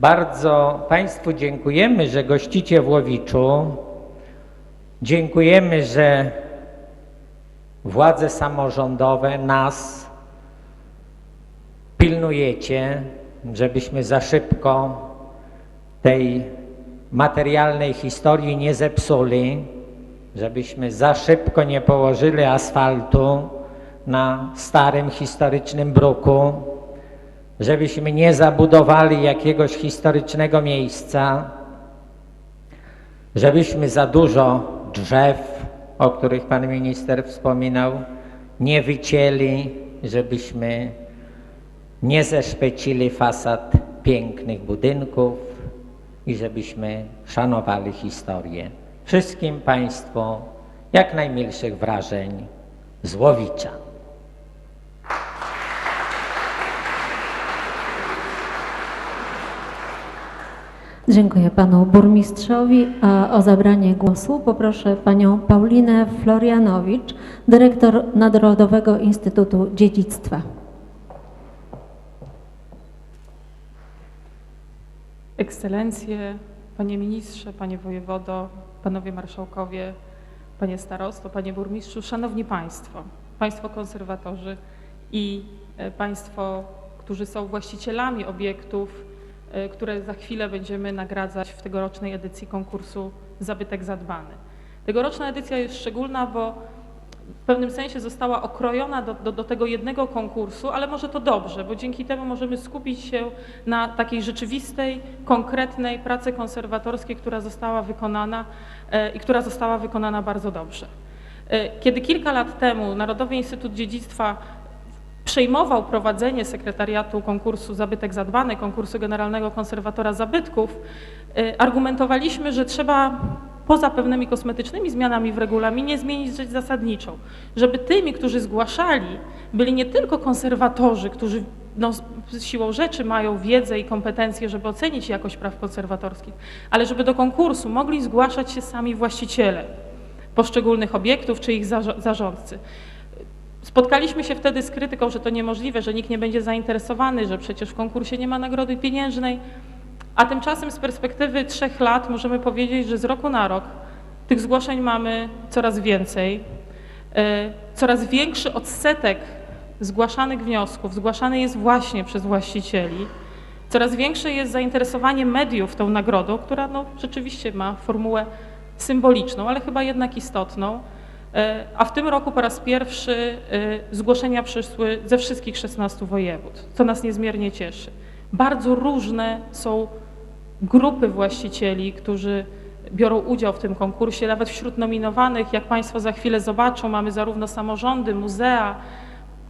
Bardzo Państwu dziękujemy, że gościcie w Łowiczu. Dziękujemy, że władze samorządowe nas pilnujecie, żebyśmy za szybko tej materialnej historii nie zepsuli, żebyśmy za szybko nie położyli asfaltu na starym historycznym bruku, żebyśmy nie zabudowali jakiegoś historycznego miejsca, żebyśmy za dużo drzew, o których pan minister wspominał, nie wycięli, żebyśmy nie zeszpecili fasad pięknych budynków i żebyśmy szanowali historię. Wszystkim Państwu jak najmilszych wrażeń z Łowicza. Dziękuję panu burmistrzowi. A o zabranie głosu poproszę panią Paulinę Florianowicz, dyrektor Narodowego Instytutu Dziedzictwa. Ekscelencje, Panie Ministrze, Panie Wojewodo, Panowie Marszałkowie, Panie Starosto, Panie Burmistrzu, Szanowni Państwo, Państwo konserwatorzy i e, Państwo, którzy są właścicielami obiektów, które za chwilę będziemy nagradzać w tegorocznej edycji konkursu Zabytek Zadbany. Tegoroczna edycja jest szczególna, bo w pewnym sensie została okrojona do, do, do tego jednego konkursu, ale może to dobrze, bo dzięki temu możemy skupić się na takiej rzeczywistej, konkretnej pracy konserwatorskiej, która została wykonana e, i która została wykonana bardzo dobrze. E, Kiedy kilka lat temu Narodowy Instytut Dziedzictwa przejmował prowadzenie sekretariatu konkursu Zabytek Zadbany, konkursu Generalnego Konserwatora Zabytków, y, argumentowaliśmy, że trzeba poza pewnymi kosmetycznymi zmianami w regulaminie zmienić rzecz zasadniczą, żeby tymi, którzy zgłaszali, byli nie tylko konserwatorzy, którzy no, siłą rzeczy mają wiedzę i kompetencje, żeby ocenić jakość praw konserwatorskich, ale żeby do konkursu mogli zgłaszać się sami właściciele poszczególnych obiektów czy ich zarządcy. Spotkaliśmy się wtedy z krytyką, że to niemożliwe, że nikt nie będzie zainteresowany, że przecież w konkursie nie ma nagrody pieniężnej, a tymczasem z perspektywy trzech lat możemy powiedzieć, że z roku na rok tych zgłoszeń mamy coraz więcej. E, Coraz większy odsetek zgłaszanych wniosków zgłaszany jest właśnie przez właścicieli. Coraz większe jest zainteresowanie mediów tą nagrodą, która no, rzeczywiście ma formułę symboliczną, ale chyba jednak istotną. E, A w tym roku po raz pierwszy e, zgłoszenia przyszły ze wszystkich 16 województw, co nas niezmiernie cieszy. Bardzo różne są grupy właścicieli, którzy biorą udział w tym konkursie. Nawet wśród nominowanych, jak Państwo za chwilę zobaczą, mamy zarówno samorządy, muzea,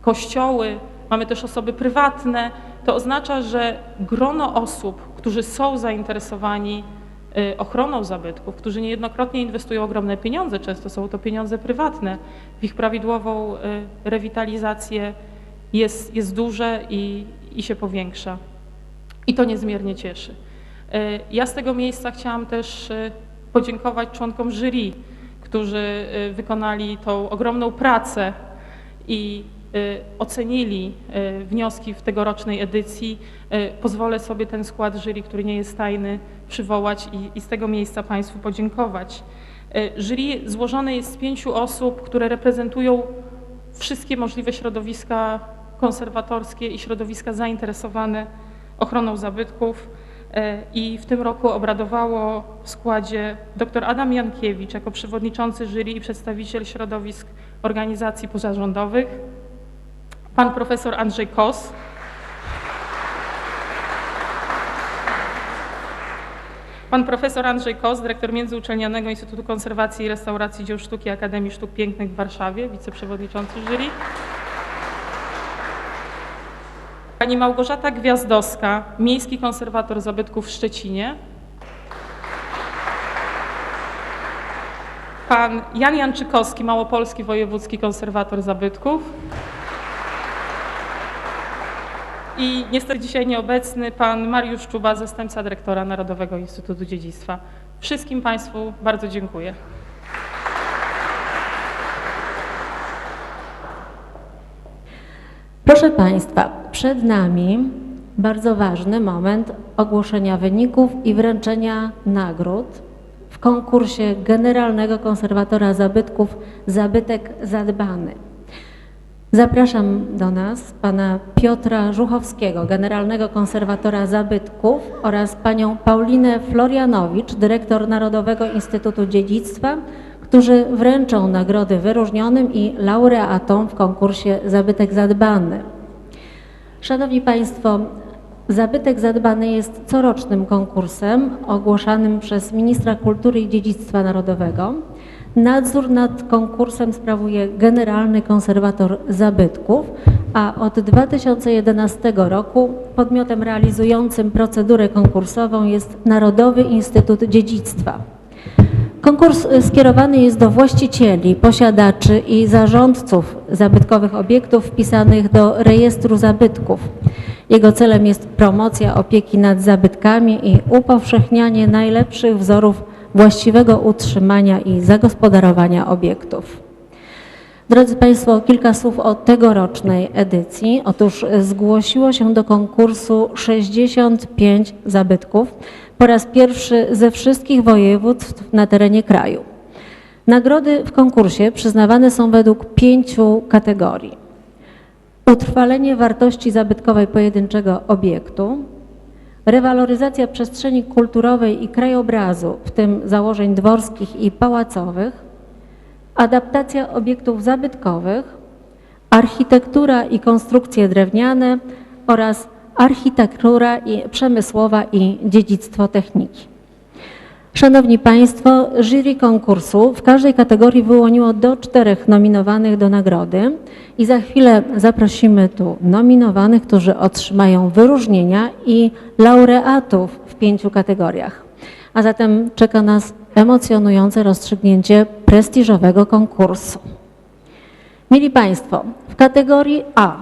kościoły, mamy też osoby prywatne. To oznacza, że grono osób, którzy są zainteresowani ochroną zabytków, którzy niejednokrotnie inwestują ogromne pieniądze, często są to pieniądze prywatne, w ich prawidłową y, rewitalizację jest, jest duże i, i się powiększa. I to niezmiernie cieszy. Y, Ja z tego miejsca chciałam też y, podziękować członkom jury, którzy y, wykonali tą ogromną pracę i y, ocenili y, wnioski w tegorocznej edycji. Y, Pozwolę sobie ten skład jury, który nie jest tajny, przywołać i, i z tego miejsca Państwu podziękować. Y, Jury złożone jest z pięciu osób, które reprezentują wszystkie możliwe środowiska konserwatorskie i środowiska zainteresowane ochroną zabytków. E, I w tym roku obradowało w składzie dr Adam Jankiewicz jako przewodniczący jury i przedstawiciel środowisk organizacji pozarządowych, pan profesor Andrzej Kos, pan profesor Andrzej Kos, dyrektor Międzyuczelnianego Instytutu Konserwacji i Restauracji Dzieł Sztuki Akademii Sztuk Pięknych w Warszawie, wiceprzewodniczący jury, Pani Małgorzata Gwiazdowska, miejski konserwator zabytków w Szczecinie. Pan Jan Janczykowski, małopolski wojewódzki konserwator zabytków. I niestety dzisiaj nieobecny pan Mariusz Czuba, zastępca dyrektora Narodowego Instytutu Dziedzictwa. Wszystkim Państwu bardzo dziękuję. Proszę Państwa, przed nami bardzo ważny moment ogłoszenia wyników i wręczenia nagród w konkursie Generalnego Konserwatora Zabytków Zabytek Zadbany. Zapraszam do nas pana Piotra Żuchowskiego, Generalnego Konserwatora Zabytków oraz panią Paulinę Florianowicz, dyrektor Narodowego Instytutu Dziedzictwa, którzy wręczą nagrody wyróżnionym i laureatom w konkursie Zabytek Zadbany. Szanowni Państwo, Zabytek Zadbany jest corocznym konkursem ogłaszanym przez Ministra Kultury i Dziedzictwa Narodowego. Nadzór nad konkursem sprawuje Generalny Konserwator Zabytków, a od 2011 roku podmiotem realizującym procedurę konkursową jest Narodowy Instytut Dziedzictwa. Konkurs y, skierowany jest do właścicieli, posiadaczy i zarządców zabytkowych obiektów wpisanych do rejestru zabytków. Jego celem jest promocja opieki nad zabytkami i upowszechnianie najlepszych wzorów właściwego utrzymania i zagospodarowania obiektów. Drodzy Państwo, kilka słów o tegorocznej edycji. Otóż zgłosiło się do konkursu 65 zabytków po raz pierwszy ze wszystkich województw na terenie kraju. Nagrody w konkursie przyznawane są według pięciu kategorii. Utrwalenie wartości zabytkowej pojedynczego obiektu, rewaloryzacja przestrzeni kulturowej i krajobrazu, w tym założeń dworskich i pałacowych, adaptacja obiektów zabytkowych, architektura i konstrukcje drewniane oraz architektura i przemysłowa i dziedzictwo techniki. Szanowni Państwo, jury konkursu w każdej kategorii wyłoniło do czterech nominowanych do nagrody i za chwilę zaprosimy tu nominowanych, którzy otrzymają wyróżnienia i laureatów w pięciu kategoriach. A zatem czeka nas emocjonujące rozstrzygnięcie prestiżowego konkursu. Mili Państwo, w kategorii A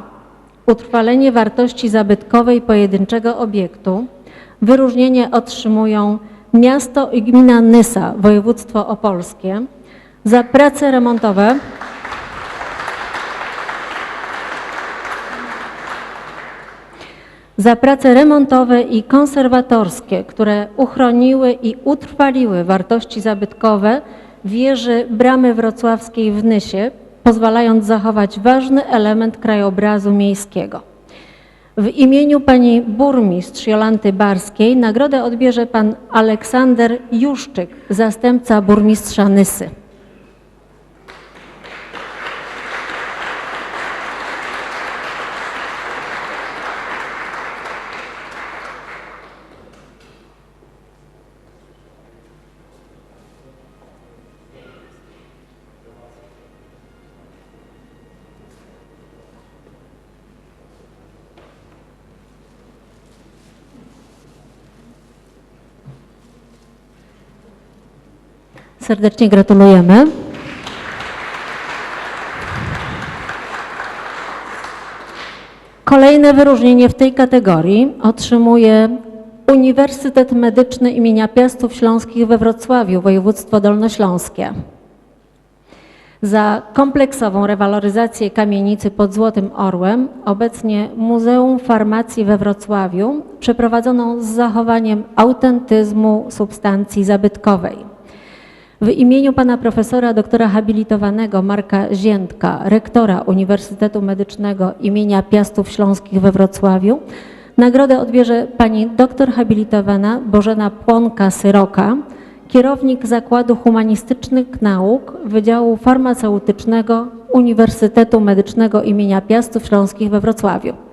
utrwalenie wartości zabytkowej pojedynczego obiektu wyróżnienie otrzymują miasto i gmina Nysa, województwo opolskie, za prace remontowe za prace remontowe i konserwatorskie, które uchroniły i utrwaliły wartości zabytkowe wieży Bramy Wrocławskiej w Nysie, pozwalając zachować ważny element krajobrazu miejskiego. W imieniu pani burmistrz Jolanty Barskiej nagrodę odbierze pan Aleksander Juszczyk, zastępca burmistrza Nysy. Serdecznie gratulujemy. Kolejne wyróżnienie w tej kategorii otrzymuje Uniwersytet Medyczny imienia Piastów Śląskich we Wrocławiu, województwo dolnośląskie. Za kompleksową rewaloryzację kamienicy pod Złotym Orłem, obecnie Muzeum Farmacji we Wrocławiu, przeprowadzoną z zachowaniem autentyzmu substancji zabytkowej. W imieniu pana profesora doktora habilitowanego Marka Ziętka, rektora Uniwersytetu Medycznego imienia Piastów Śląskich we Wrocławiu, nagrodę odbierze pani doktor habilitowana Bożena Płonka-Syroka, kierownik Zakładu Humanistycznych Nauk Wydziału Farmaceutycznego Uniwersytetu Medycznego imienia Piastów Śląskich we Wrocławiu.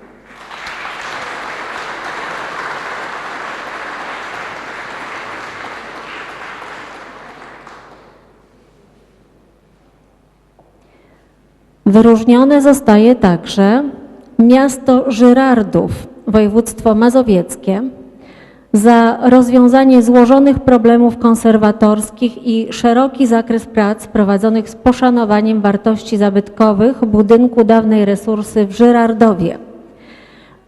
Wyróżnione zostaje także miasto Żyrardów, województwo mazowieckie, za rozwiązanie złożonych problemów konserwatorskich i szeroki zakres prac prowadzonych z poszanowaniem wartości zabytkowych budynku dawnej resursy w Żyrardowie.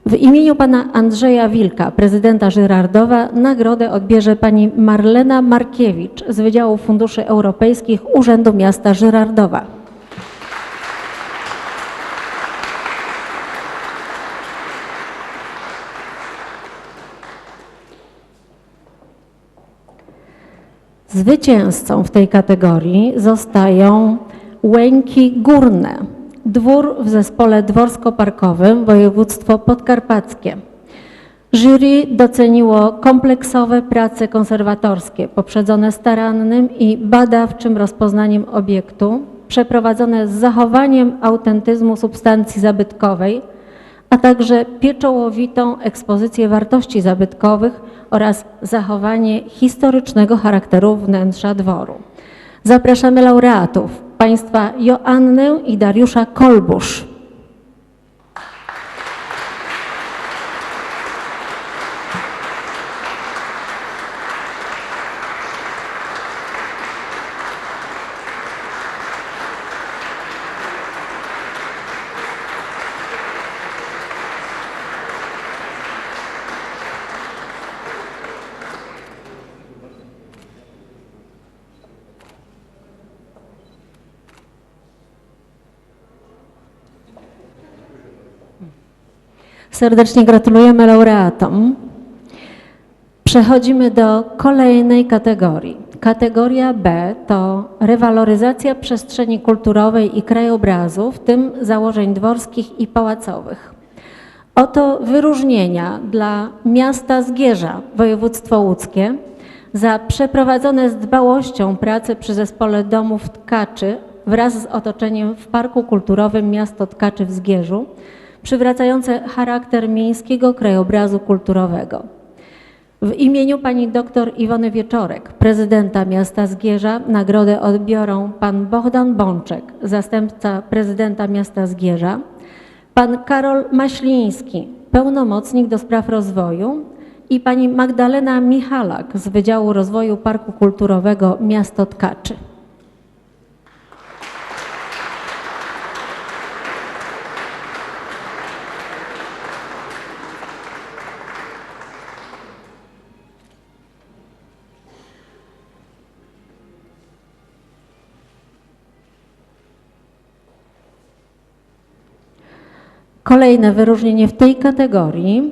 W imieniu pana Andrzeja Wilka, prezydenta Żyrardowa, nagrodę odbierze pani Marlena Markiewicz z Wydziału Funduszy Europejskich Urzędu Miasta Żyrardowa. Zwycięzcą w tej kategorii zostają Łęki Górne, dwór w zespole dworsko-parkowym województwo podkarpackie. Jury doceniło kompleksowe prace konserwatorskie poprzedzone starannym i badawczym rozpoznaniem obiektu, przeprowadzone z zachowaniem autentyzmu substancji zabytkowej, a także pieczołowitą ekspozycję wartości zabytkowych oraz zachowanie historycznego charakteru wnętrza dworu. Zapraszamy laureatów, państwa Joannę i Dariusza Kolbusz. Serdecznie gratulujemy laureatom. Przechodzimy do kolejnej kategorii. Kategoria B to rewaloryzacja przestrzeni kulturowej i krajobrazu, w tym założeń dworskich i pałacowych. Oto wyróżnienia dla miasta Zgierza, województwo łódzkie, za przeprowadzone z dbałością prace przy zespole domów Tkaczy wraz z otoczeniem w Parku Kulturowym Miasto Tkaczy w Zgierzu, przywracające charakter miejskiego krajobrazu kulturowego. W imieniu pani dr Iwony Wieczorek, prezydenta miasta Zgierza, nagrodę odbiorą pan Bohdan Bączek, zastępca prezydenta miasta Zgierza, pan Karol Maśliński, pełnomocnik do spraw rozwoju i pani Magdalena Michalak z Wydziału Rozwoju Parku Kulturowego Miasto Tkaczy. Kolejne wyróżnienie w tej kategorii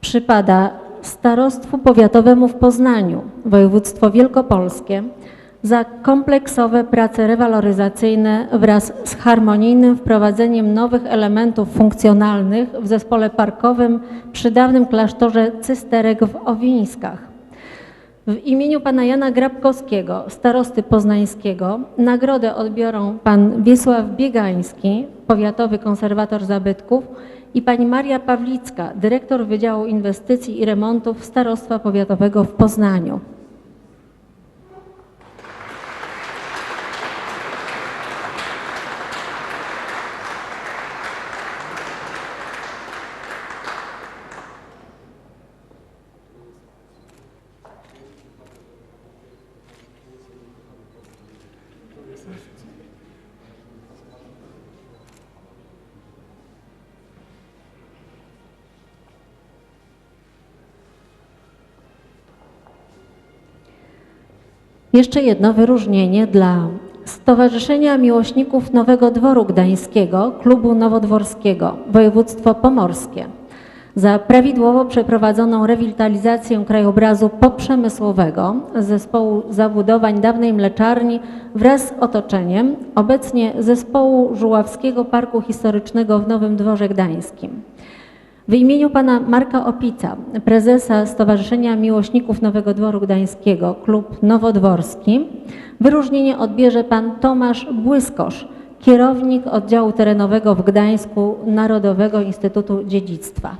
przypada Starostwu Powiatowemu w Poznaniu, województwo wielkopolskie, za kompleksowe prace rewaloryzacyjne wraz z harmonijnym wprowadzeniem nowych elementów funkcjonalnych w zespole parkowym przy dawnym klasztorze Cysterek w Owińskach. W imieniu pana Jana Grabkowskiego, starosty poznańskiego, nagrodę odbiorą pan Wiesław Biegański, powiatowy konserwator zabytków i pani Maria Pawlicka, dyrektor Wydziału Inwestycji i Remontów Starostwa Powiatowego w Poznaniu. Jeszcze jedno wyróżnienie dla Stowarzyszenia Miłośników Nowego Dworu Gdańskiego, Klubu Nowodworskiego, Województwo Pomorskie za prawidłowo przeprowadzoną rewitalizację krajobrazu poprzemysłowego zespołu zabudowań dawnej mleczarni wraz z otoczeniem, obecnie zespołu Żuławskiego Parku Historycznego w Nowym Dworze Gdańskim. W imieniu pana Marka Opica, prezesa Stowarzyszenia Miłośników Nowego Dworu Gdańskiego, klub Nowodworski, wyróżnienie odbierze pan Tomasz Błyskosz, kierownik oddziału terenowego w Gdańsku Narodowego Instytutu Dziedzictwa.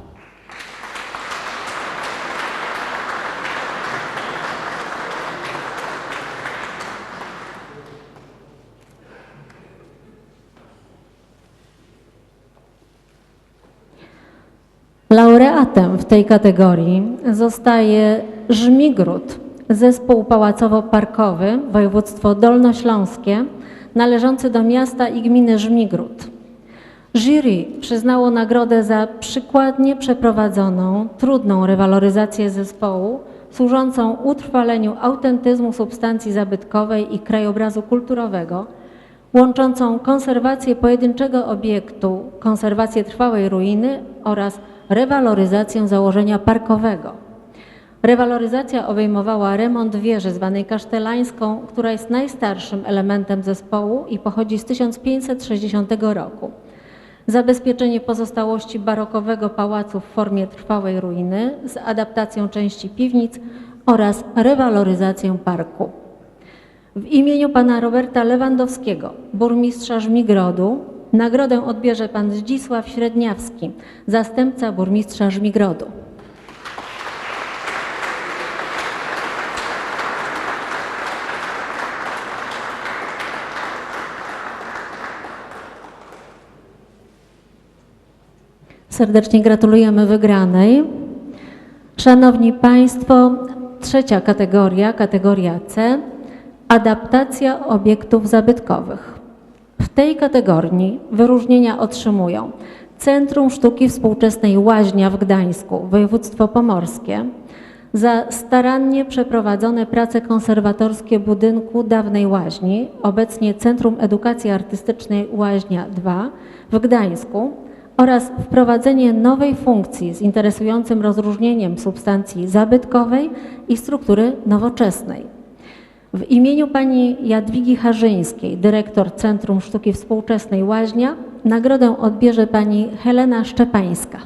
Laureatem w tej kategorii zostaje Żmigród, zespół pałacowo-parkowy, województwo dolnośląskie, należący do miasta i gminy Żmigród. Jury przyznało nagrodę za przykładnie przeprowadzoną, trudną rewaloryzację zespołu, służącą utrwaleniu autentyzmu substancji zabytkowej i krajobrazu kulturowego, łączącą konserwację pojedynczego obiektu, konserwację trwałej ruiny oraz rewaloryzację założenia parkowego. Rewaloryzacja obejmowała remont wieży zwanej kasztelańską, która jest najstarszym elementem zespołu i pochodzi z 1560 roku. Zabezpieczenie pozostałości barokowego pałacu w formie trwałej ruiny z adaptacją części piwnic oraz rewaloryzację parku. W imieniu pana Roberta Lewandowskiego, burmistrza Żmigrodu, nagrodę odbierze pan Zdzisław Średniawski, zastępca burmistrza Żmigrodu. Serdecznie gratulujemy wygranej. Szanowni Państwo, trzecia kategoria, kategoria C, adaptacja obiektów zabytkowych. Tej kategorii wyróżnienia otrzymują Centrum Sztuki Współczesnej Łaźnia w Gdańsku, województwo pomorskie, za starannie przeprowadzone prace konserwatorskie budynku dawnej łaźni, obecnie Centrum Edukacji Artystycznej Łaźnia II w Gdańsku oraz wprowadzenie nowej funkcji z interesującym rozróżnieniem substancji zabytkowej i struktury nowoczesnej. W imieniu pani Jadwigi Harzyńskiej, dyrektor Centrum Sztuki Współczesnej Łaźnia, nagrodę odbierze pani Helena Szczepańska.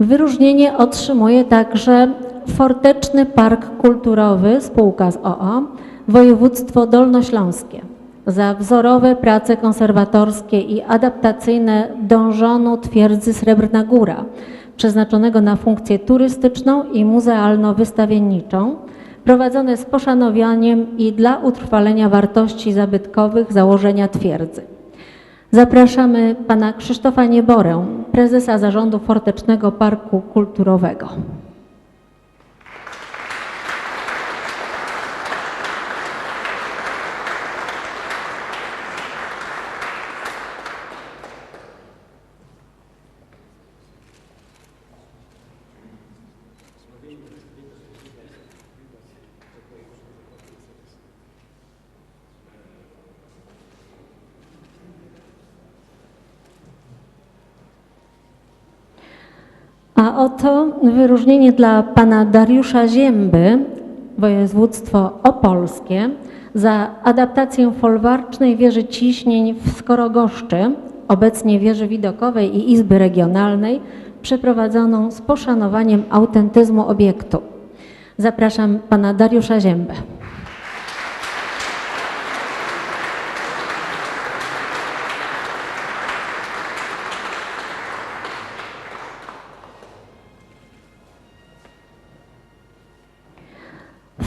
Wyróżnienie otrzymuje także Forteczny Park Kulturowy spółka z OO województwo dolnośląskie za wzorowe prace konserwatorskie i adaptacyjne dążonu twierdzy Srebrna Góra, przeznaczonego na funkcję turystyczną i muzealno-wystawienniczą, prowadzone z poszanowaniem i dla utrwalenia wartości zabytkowych założenia twierdzy. Zapraszamy pana Krzysztofa Nieborę, prezesa Zarządu Fortecznego Parku Kulturowego. A oto wyróżnienie dla pana Dariusza Zięby, województwo opolskie, za adaptację folwarcznej wieży ciśnień w Skorogoszczy, obecnie wieży widokowej i izby regionalnej, przeprowadzoną z poszanowaniem autentyzmu obiektu. Zapraszam pana Dariusza Ziębę.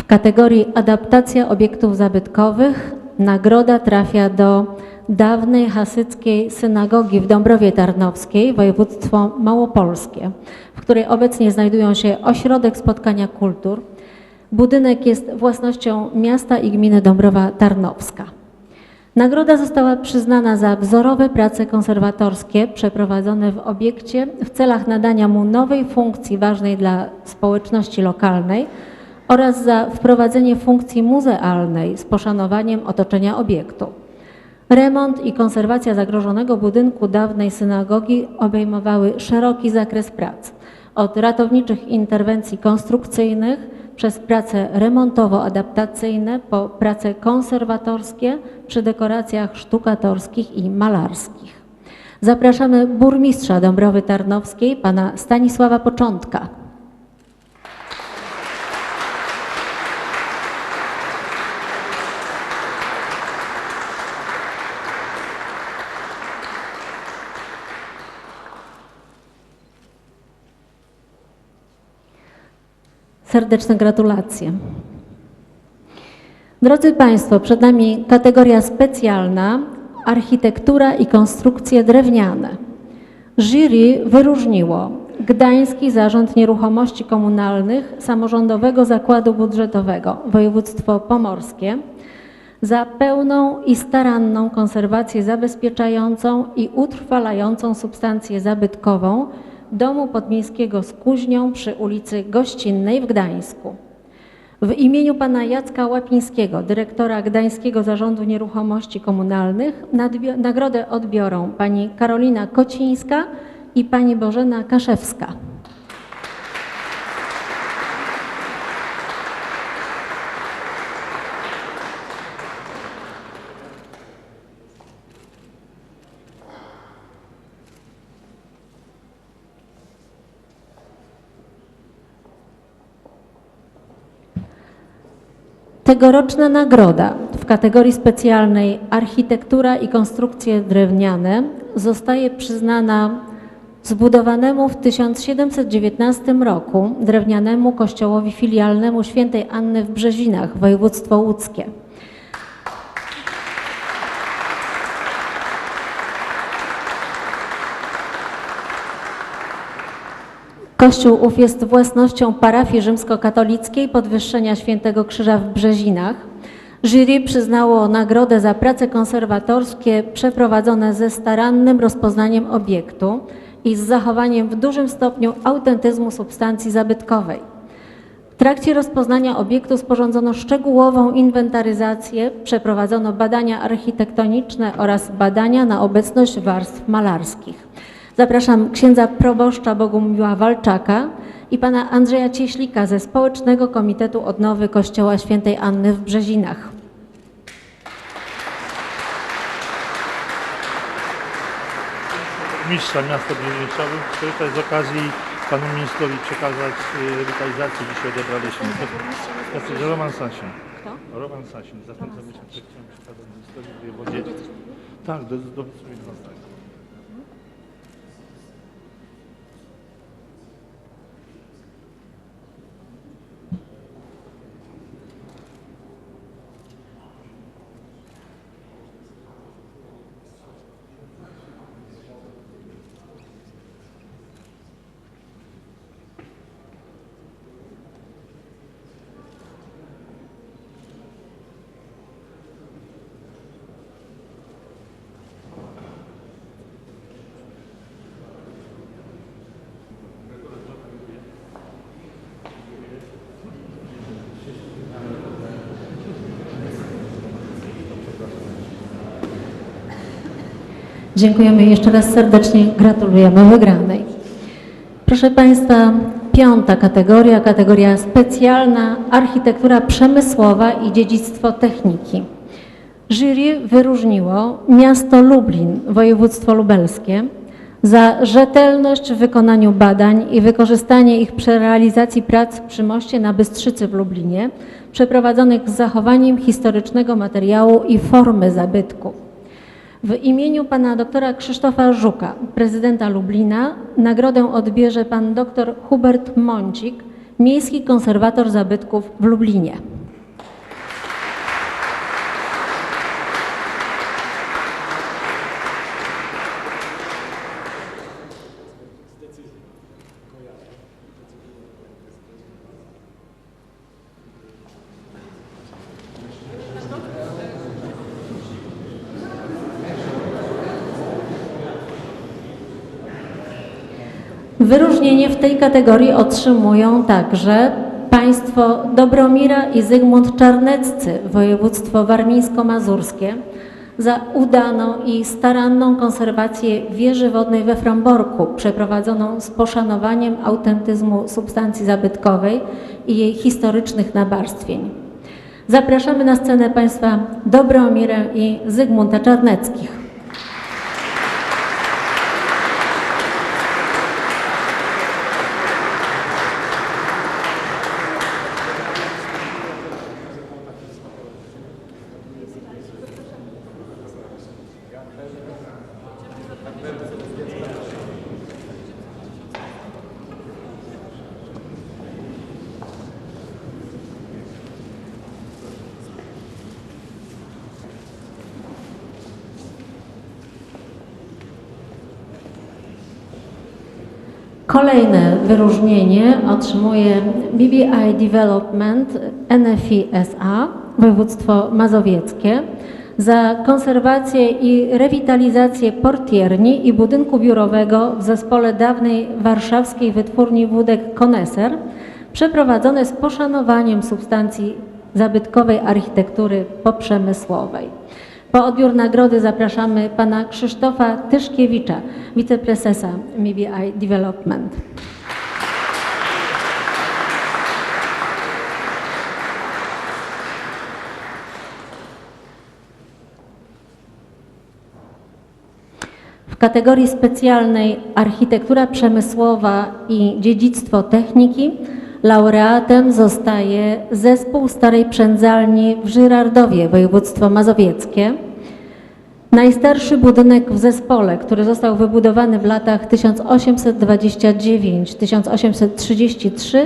W kategorii adaptacja obiektów zabytkowych nagroda trafia do dawnej hasyckiej synagogi w Dąbrowie Tarnowskiej, województwo małopolskie, w której obecnie znajdują się ośrodek spotkania kultur. Budynek jest własnością miasta i gminy Dąbrowa Tarnowska. Nagroda została przyznana za wzorowe prace konserwatorskie przeprowadzone w obiekcie w celach nadania mu nowej funkcji ważnej dla społeczności lokalnej oraz za wprowadzenie funkcji muzealnej z poszanowaniem otoczenia obiektu. Remont i konserwacja zagrożonego budynku dawnej synagogi obejmowały szeroki zakres prac, od ratowniczych interwencji konstrukcyjnych przez prace remontowo-adaptacyjne po prace konserwatorskie przy dekoracjach sztukatorskich i malarskich. Zapraszamy burmistrza Dąbrowy Tarnowskiej, pana Stanisława Początka. Serdeczne gratulacje. Drodzy Państwo, przed nami kategoria specjalna architektura i konstrukcje drewniane. Jury wyróżniło Gdański Zarząd Nieruchomości Komunalnych Samorządowego Zakładu Budżetowego Województwo Pomorskie za pełną i staranną konserwację zabezpieczającą i utrwalającą substancję zabytkową Domu Podmiejskiego z Kuźnią przy ulicy Gościnnej w Gdańsku. W imieniu pana Jacka Łapińskiego, dyrektora Gdańskiego Zarządu Nieruchomości Komunalnych, nagrodę odbiorą pani Karolina Kocińska i pani Bożena Kaszewska. Tegoroczna nagroda w kategorii specjalnej Architektura i konstrukcje drewniane zostaje przyznana zbudowanemu w 1719 roku drewnianemu kościołowi filialnemu świętej Anny w Brzezinach, województwo łódzkie. Kościół ów jest własnością parafii rzymskokatolickiej Podwyższenia Świętego Krzyża w Brzezinach. Jury przyznało nagrodę za prace konserwatorskie przeprowadzone ze starannym rozpoznaniem obiektu i z zachowaniem w dużym stopniu autentyzmu substancji zabytkowej. W trakcie rozpoznania obiektu sporządzono szczegółową inwentaryzację, przeprowadzono badania architektoniczne oraz badania na obecność warstw malarskich. Zapraszam księdza proboszcza Bogumiła Walczaka i pana Andrzeja Cieślika ze Społecznego Komitetu Odnowy Kościoła Świętej Anny w Brzezinach. mistrza miasta. Chcę tutaj z okazji panu ministrowi przekazać y, rewitalizację dzisiaj. To jest Roman Sasin. Kto? Roman Sasin, zastępca burmistrza, który chciałem przekazać ministrowi wojewodzie. Tak, do, do, do 12. Dziękujemy jeszcze raz serdecznie, gratulujemy wygranej. Proszę Państwa, piąta kategoria, kategoria specjalna, architektura przemysłowa i dziedzictwo techniki. Jury wyróżniło miasto Lublin, województwo lubelskie, za rzetelność w wykonaniu badań i wykorzystanie ich przy realizacji prac przy moście na Bystrzycy w Lublinie, przeprowadzonych z zachowaniem historycznego materiału i formy zabytku. W imieniu pana doktora Krzysztofa Żuka, prezydenta Lublina, nagrodę odbierze pan doktor Hubert Mącik, miejski konserwator zabytków w Lublinie. Wyróżnienie w tej kategorii otrzymują także państwo Dobromira i Zygmunt Czarneccy, województwo warmińsko-mazurskie, za udaną i staranną konserwację wieży wodnej we Fromborku, przeprowadzoną z poszanowaniem autentyzmu substancji zabytkowej i jej historycznych nabarstwień. Zapraszamy na scenę państwa Dobromirę i Zygmunta Czarneckich. Kolejne wyróżnienie otrzymuje BBI Development NFI SA, województwo mazowieckie, za konserwację i rewitalizację portierni i budynku biurowego w zespole dawnej warszawskiej wytwórni wódek Koneser, przeprowadzone z poszanowaniem substancji zabytkowej architektury poprzemysłowej. Po odbiór nagrody zapraszamy pana Krzysztofa Tyszkiewicza, wiceprezesa MBI Development. W kategorii specjalnej Architektura przemysłowa i dziedzictwo techniki laureatem zostaje Zespół Starej Przędzalni w Żyrardowie, województwo mazowieckie. Najstarszy budynek w zespole, który został wybudowany w latach 1829-1833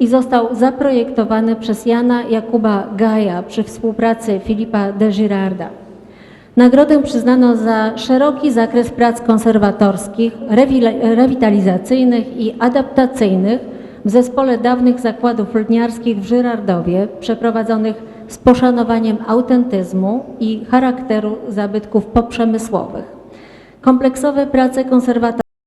i został zaprojektowany przez Jana Jakuba Gaja przy współpracy Filipa de Girarda. Nagrodę przyznano za szeroki zakres prac konserwatorskich, rewi- rewitalizacyjnych i adaptacyjnych w zespole dawnych zakładów lniarskich w Żyrardowie, przeprowadzonych z poszanowaniem autentyzmu i charakteru zabytków poprzemysłowych. Kompleksowe prace konserwatorów